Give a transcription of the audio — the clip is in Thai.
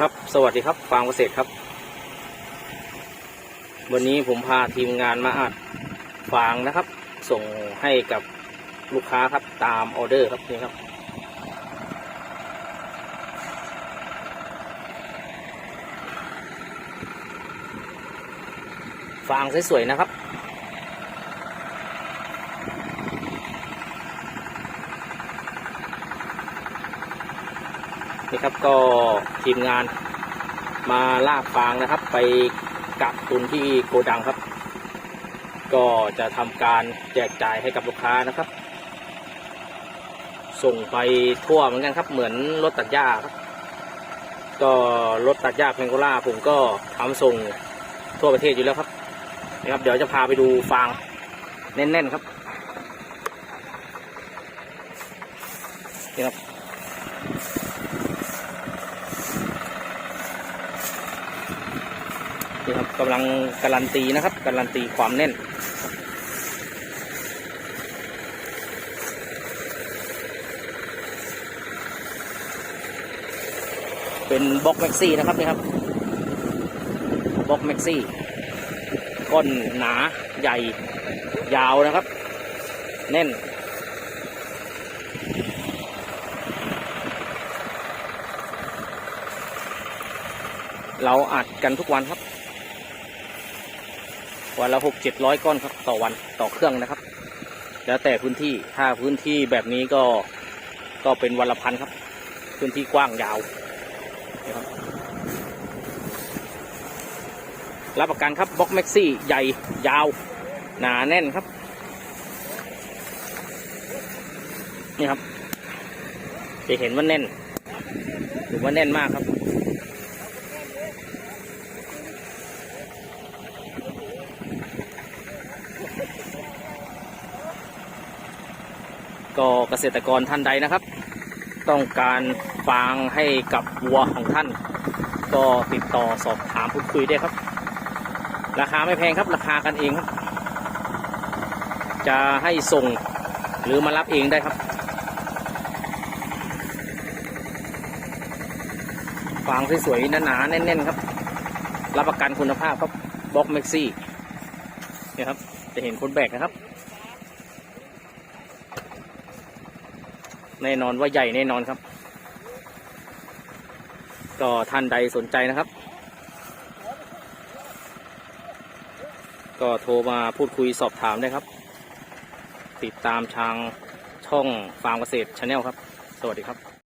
ครับ สวัสดีครับ ฟาร์มเกษตรครับ วันนี้ผมพาทีมงานมาอัดฟางนะครับ ส่งให้กับลูกค้าครับตามออเดอร์ครับนี่ครับ ฟางสวยๆนะครับ นี่ครับก็ทีมงานมาลากฟางนะครับ ไปกักตุนที่โกดังครับ ก็จะทำการแจกจ่ายให้กับลูกค้านะครับ ส่งไปทั่วเหมือนกันครับ เหมือนรถตัดหญ้าครับ ก็รถตัดหญ้าเพงโกล่าผมก็ทำส่งทั่วประเทศอยู่แล้วครับนะครับ เดี๋ยวจะพาไปดูฟางแน่นๆครับนี่ครับ นี่ครับกำลังการันตีนะครับการันตีความแน่นเป็นบล็อกแม็กซี่นะครับนี่ครับบล็อกแม็กซี่ก้อนหนาใหญ่ยาวนะครับ แน่น เราอัดกันทุกวันครับ วันละหกเจ็ดร้อยก้อนครับต่อวันต่อเครื่องนะครับ แล้วแต่พื้นที่ถ้าพื้นที่แบบนี้ก็ก็เป็นวันละพันครับ พื้นที่กว้างยาวนะครับรับประกันครับบล็อกแม็กซี่ใหญ่ยาว หนาแน่นครับ นี่ครับ จะเห็นว่าแน่นถือว่าแน่นมากครับ ก็เกษตรกรท่านใดนะครับ ต้องการฟางให้กับวัวของท่าน ก็ติดต่อสอบถามพูดคุยได้ครับ ราคาไม่แพงครับราคากันเองครับ จะให้ส่งหรือมารับเองได้ครับฟางสวยๆหนาๆแน่นๆครับ รับประกันคุณภาพครับบล็อกเม็กซี่เนี่ยครับ จะเห็นคนแบกนะครับ แน่นอนว่าใหญ่แน่นอนครับ ก็ท่านใดสนใจนะครับ ก็โทรมาพูดคุยสอบถามได้ครับ ติดตามทางช่องฟาร์มเกษตรชาแนลครับ สวัสดีครับ